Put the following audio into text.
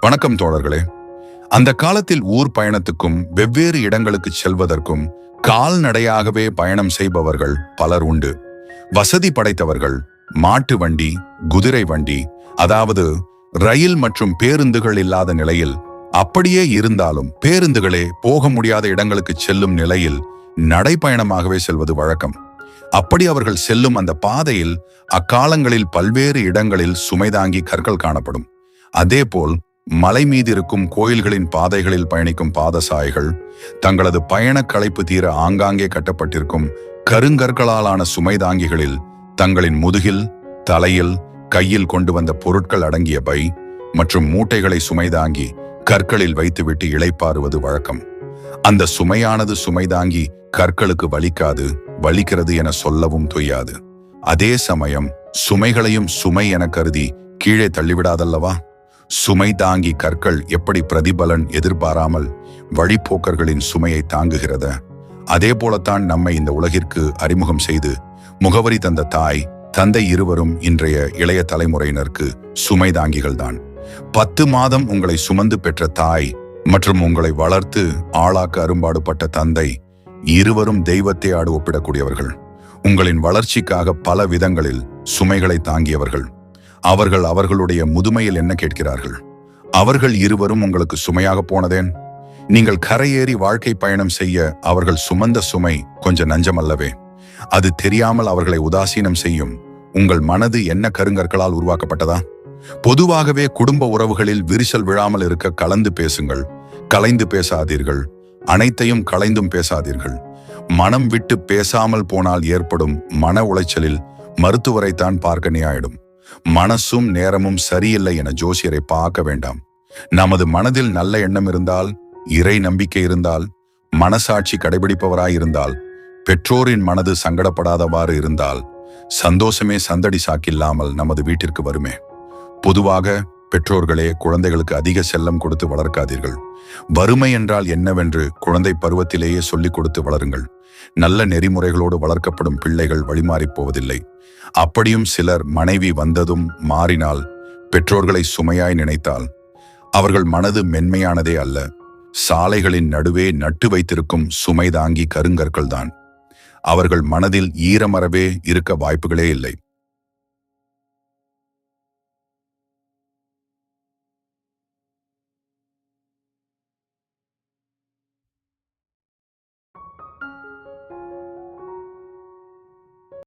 வணக்கம் தோழர்களே. அந்த காலத்தில் ஊர் பயணத்துக்கும் வெவ்வேறு இடங்களுக்கு செல்வதற்கும் கால்நடையாகவே பயணம் செய்பவர்கள் பலர் உண்டு. வசதி படைத்தவர்கள் மாட்டு வண்டி குதிரை வண்டி அதாவது ரயில் மற்றும் பேருந்துகள் இல்லாத நிலையில் அப்படியே இருந்தாலும் பேருந்துகளே போக முடியாத இடங்களுக்கு செல்லும் நிலையில் நடைப்பயணமாகவே செல்வது வழக்கம். அப்படி அவர்கள் செல்லும் அந்த பாதையில் அக்காலங்களில் பல்வேறு இடங்களில் சுமைதாங்கி கற்கள் காணப்படும். அதேபோல் மலை மீது இருக்கும் கோயில்களின் பாதைகளில் பயணிக்கும் பாதசாயிகள் தங்களது பயண களைப்பு தீர ஆங்காங்கே கட்டப்பட்டிருக்கும் கருங்கற்களாலான சுமைதாங்கிகளில் தங்களின் முதுகில் தலையில் கையில் கொண்டு வந்த பொருட்கள் அடங்கிய பை மற்றும் மூட்டைகளை சுமைதாங்கி கற்களில் வைத்துவிட்டு இழைப்பாறுவது வழக்கம். அந்த சுமையானது சுமைதாங்கி கற்களுக்கு வலிக்காது வலிக்கிறது என சொல்லவும் தொய்யாது. அதே சமயம் சுமைகளையும் சுமை என கருதி கீழே தள்ளிவிடாதல்லவா? சுமை தாங்கி கற்கள் எப்படி பிரதிபலன் எதிர்பாராமல் வழிப்போக்கர்களின் சுமையை தாங்குகிறத. அதே போலத்தான் நம்மை இந்த உலகிற்கு அறிமுகம் செய்து முகவரி தந்த தாய் தந்தை இருவரும் இன்றைய இளைய தலைமுறையினருக்கு சுமை தாங்கிகள்தான் பத்து மாதம் உங்களை சுமந்து பெற்ற தாய் மற்றும் உங்களை வளர்த்து ஆளாக்க அரும்பாடுபட்ட தந்தை இருவரும் தெய்வத்தை ஆடு ஒப்பிடக்கூடியவர்கள். உங்களின் வளர்ச்சிக்காக பல விதங்களில் சுமைகளை தாங்கியவர்கள். அவர்கள் அவர்களுடைய முதுமையில் என்ன கேட்கிறார்கள்? அவர்கள் இருவரும் உங்களுக்கு சுமையாக போனதேன்? நீங்கள் கரையேறி வாழ்க்கை பயணம் செய்ய அவர்கள் சுமந்த சுமை கொஞ்சம் நஞ்சமல்லவே. அது தெரியாமல் அவர்களை உதாசீனம் செய்யும். உங்கள் மனது என்ன கருங்கற்களால் உருவாக்கப்பட்டதா? பொதுவாகவே குடும்ப உறவுகளில் விரிசல் விழாமல் இருக்க கலந்து பேசுங்கள். கலைந்து பேசாதீர்கள். அனைத்தையும் கலைந்தும் பேசாதீர்கள். மனம் விட்டு பேசாமல் போனால் ஏற்படும் மன உளைச்சலில் மருத்துவரைத்தான் பார்க்க நியாயிடும். மனசும் நேரமும் சரியில்லை என ஜோசியரை பார்க்க வேண்டாம். நமது மனதில் நல்ல எண்ணம் இருந்தால் இறை நம்பிக்கை இருந்தால் மனசாட்சி கடைபிடிப்பவராயிருந்தால் பெற்றோரின் மனது சங்கடப்படாதவாறு இருந்தால் சந்தோஷமே சந்தடி சாக்கில்லாமல் நமது வீட்டிற்கு வருமே. பொதுவாக பெற்றோர்களே குழந்தைகளுக்கு அதிக செல்லம் கொடுத்து வளர்க்காதீர்கள். வறுமை என்றால் என்னவென்று குழந்தை பருவத்திலேயே சொல்லிக் கொடுத்து வளருங்கள். நல்ல நெறிமுறைகளோடு வளர்க்கப்படும் பிள்ளைகள் வழிமாறிப் போவதில்லை. அப்படியும் சிலர் மனைவி வந்ததும் மாறினால் பெற்றோர்களை சுமையாய் நினைத்தால் அவர்கள் மனது மென்மையானதே அல்ல. சாலைகளின் நடுவே நட்டு வைத்திருக்கும் சுமை தாங்கி கருங்கற்கள்தான். அவர்கள் மனதில் ஈரமறவே இருக்க வாய்ப்புகளே இல்லை.